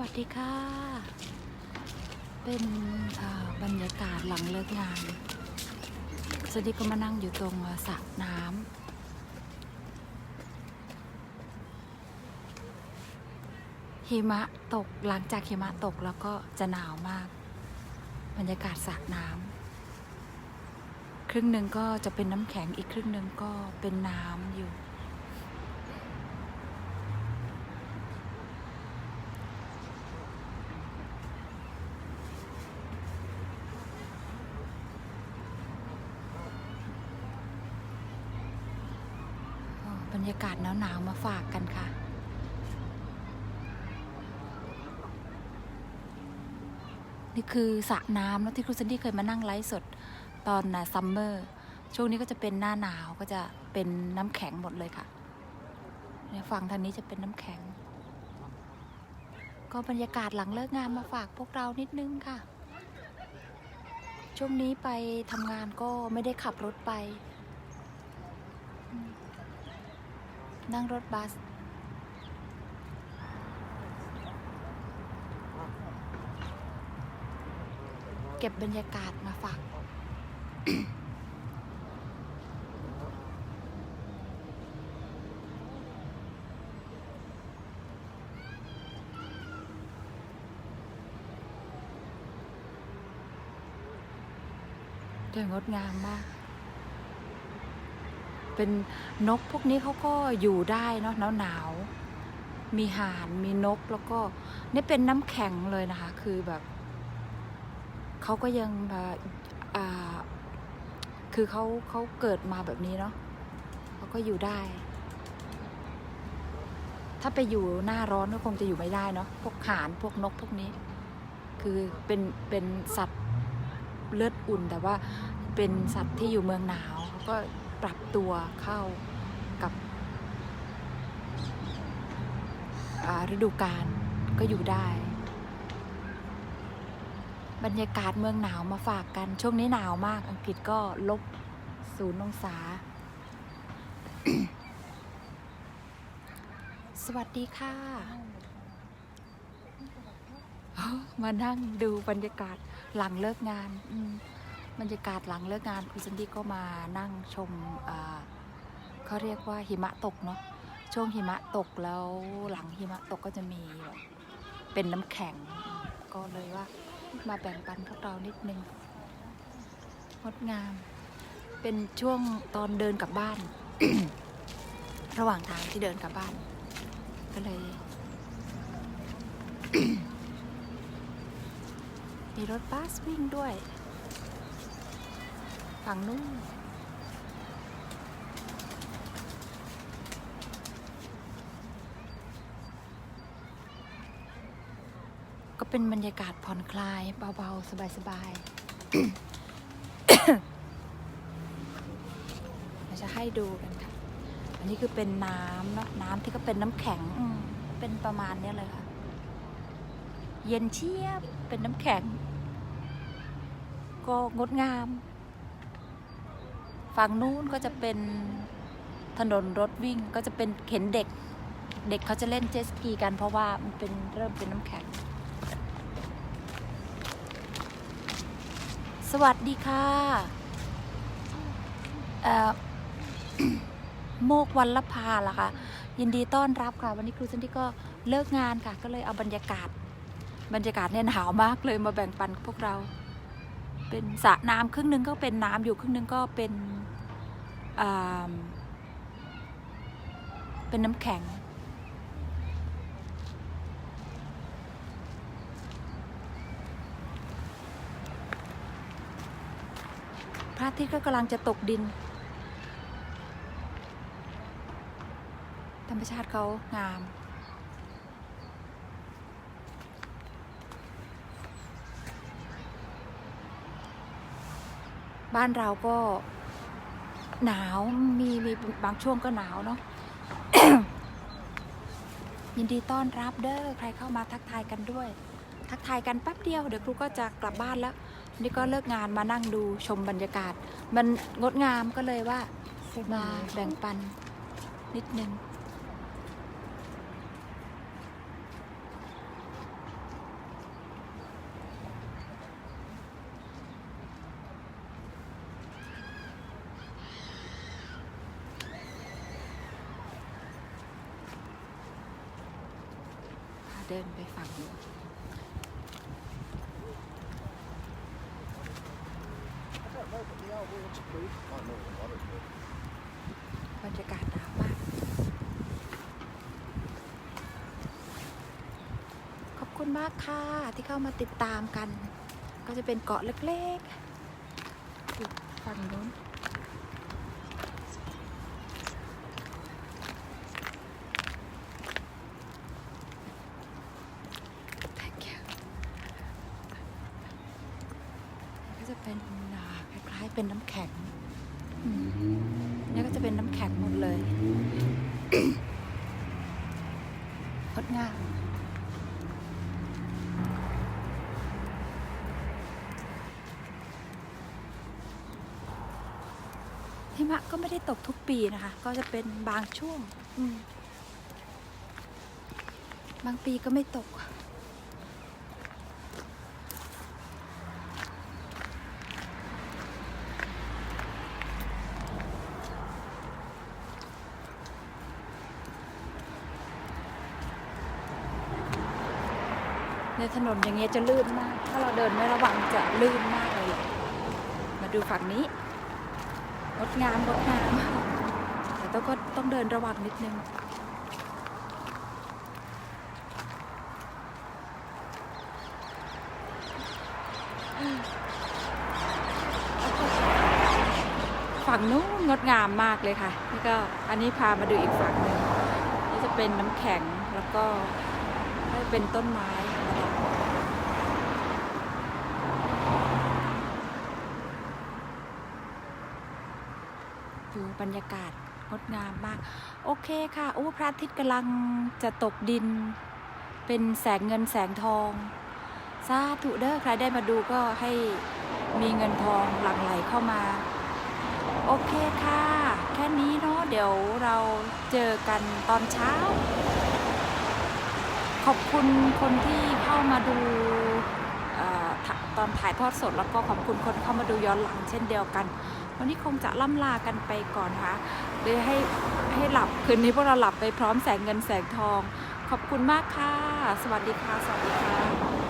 วัสดีค่ะ เป็นบรรยากาศหลังเลิกงานสวัสดีก็มานั่งอยู่ตรงสระน้ำหิมะตกหลังจากหิมะตกแล้วก็จะหนาวมาก บรรยากาศสระน้ำครึ่งหนึ่งก็จะเป็นน้ำแข็งอีกครึ่งหนึ่งก็เป็นน้ำอยู่ บรรยากาศหนาวๆมาฝากกันค่ะ นี่คือสระน้ำแล้วที่ครูซันดี้เคยมานั่งไลฟ์สดตอนซัมเมอร์ช่วงนี้ก็จะเป็นหน้าหนาวก็จะเป็นน้ำแข็งหมดเลยค่ะเนี่ยฝั่งทางนี้จะเป็นน้ำแข็ง ก็บรรยากาศหลังเลิกงานมาฝากพวกเรานิดนึงค่ะ ช่วงนี้ไปทำงานก็ไม่ได้ขับรถไป นั่งรถบัส เก็บบรรยากาศมาฝากเดี๋ยงดงามมาก เป็นนกพวกนี้เขาก็อยู่ได้เนาะหนาวหนาวมีห่านมีนกแล้วก็นี่เป็นน้ำแข็งเลยนะคะ คือแบบเขาก็ยังแบบอ่าคือเขาเขาเกิดมาแบบนี้เนาะเขาก็อยู่ได้ ถ้าไปอยู่หน้าร้อนก็คงจะอยู่ไม่ได้เนาะพวกห่านพวกนกพวกนี้ คือเป็นเป็นสัตว์เลือดอุ่นแต่ว่าเป็นสัตว์ที่อยู่เมืองหนาวเขาก็ ปรับตัวเข้ากับอ่าฤดูกาลก็อยู่ได้ บรรยากาศเมืองหนาวมาฝากกัน ช่วงนี้หนาวมากอังกฤษก็ลบศูนย์องศา สวัสดีค่ะ มานั่งดูบรรยากาศหลังเลิกงานอืม บรรยากาศหลังเลิกงานคุณซันดี้ก็มานั่งชมเขาเรียกว่าหิมะตกเนาะช่วงหิมะตกแล้วหลังหิมะตกก็จะมีแบบเป็นน้ำแข็ง ก็เลยว่ามาแบ่งปันพวกเรานิดนึงงดงาม เป็นช่วงตอนเดินกลับบ้าน ระหว่างทางที่เดินกลับบ้าน ก็เลย มีรถบัสวิ่งด้วย ฝั่งนู้นก็เป็นบรรยากาศผ่อนคลาย เบา ๆ สบาย ๆ เราจะให้ดูกันค่ะ อันนี้คือเป็นน้ำเนอะน้ำที่ก็เป็นน้ำแข็งเป็นประมาณนี้เลยค่ะ เย็นเชียบ เป็นน้ำแข็ง ก็งดงาม ฝั่งนู้นก็จะเป็นถนนรถวิ่งก็จะเป็นเข็นเด็ก เด็กเขาจะเล่นเจตสกีกันเพราะว่ามันเป็นเริ่มเป็นน้ำแข็ง สวัสดีค่ะเอ่อโมกวันละพาล่ะค่ะ ยินดีต้อนรับค่ะ วันนี้ครูซันดี้ก็เลิกงานค่ะ ก็เลยเอาบรรยากาศ บรรยากาศเนี่ยหนาวมากเลยมาแบ่งปันพวกเรา เป็นสระน้ำครึ่งหนึ่งก็เป็นน้ำอยู่ครึ่งหนึ่งก็เป็น เป็นน้ำแข็ง พระอาทิตย์ก็กำลังจะตกดิน ธรรมชาติเขางามบ้านเราก็ หนาวมีมีบางช่วงก็หนาวเนาะยินดีต้อนรับเด้อใครเข้ามาทักทายกันด้วย ทักทายกันแป๊บเดียวเดี๋ยวครูก็จะกลับบ้านแล้ว นี่ก็เลิกงานมานั่งดูชมบรรยากาศ มันงดงามก็เลยว่ามาแบ่งปันนิดนึง เดินไปฝั่งนู้นบรรยากาศหนาวมาก ขอบคุณมากค่ะ ที่เข้ามาติดตามกัน ก็จะเป็นเกาะเล็กๆอยู่ฝั่งนู้น Thank you ก็จะ เป็นอ่าคล้ายๆเป็นน้ำแข็งอืมนี่ก็จะเป็นน้ำแข็งหมดเลยงดงามหิมะก็ไม่ได้ตกทุกปีนะคะ ก็จะเป็นบางช่วงอืมบางปีก็ไม่ตก ในถนนอย่างเงี้ยจะลื่นมาก ถ้าเราเดินไม่ระวังจะลื่นมากเลย มาดูฝั่งนี้งดงามงดงามแต่ต้องก็ต้องเดินระวังนิดนึงฝั่งนู้นงดงามมากเลยค่ะ นี่ก็อันนี้พามาดูอีกฝั่งหนึ่งนี่จะเป็นน้ำแข็งแล้วก็เป็นต้นไม้ระดับ ดูบรรยากาศงดงามมาก โอเคค่ะ โอ้พระอาทิตย์กำลังจะตกดิน เป็นแสงเงินแสงทองสาธุเด้อใครได้มาดูก็ให้มีเงินทองหลั่งไหลเข้ามา โอเคค่ะ แค่นี้เนาะเดี๋ยวเราเจอกันตอนเช้า ขอบคุณคนที่เข้ามาดูตอนถ่ายทอดสดแล้วก็ขอบคุณคนเข้ามาดูย้อนหลังเช่นเดียวกัน วันนี้คงจะล่ำลากันไปก่อนนะคะเลยให้ให้หลับคืนนี้พวกเราหลับไปพร้อมแสงเงินแสงทอง ขอบคุณมากค่ะ สวัสดีค่ะ สวัสดีค่ะ